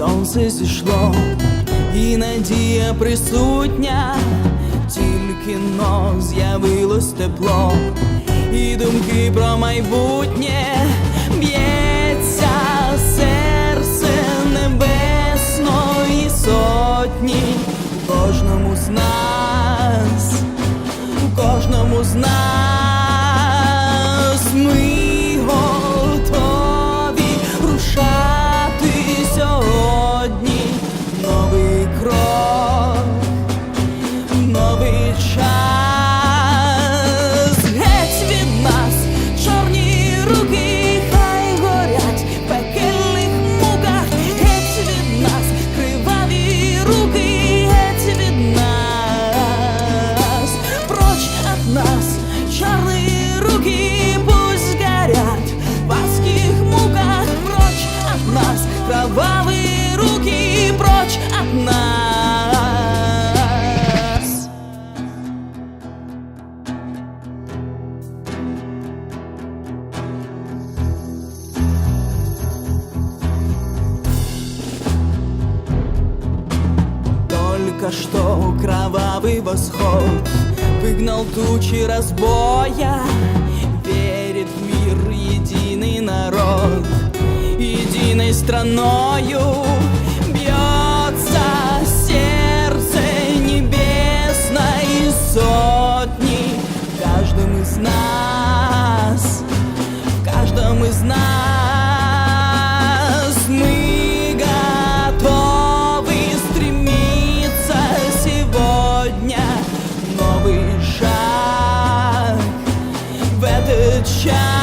сонце зійшло, і надія присутня, тільки но з'явилось тепло, і думки про майбутнє. child. что кровавый восход Выгнал тучи разбоя. Верит в мир единый народ Единой страною shine.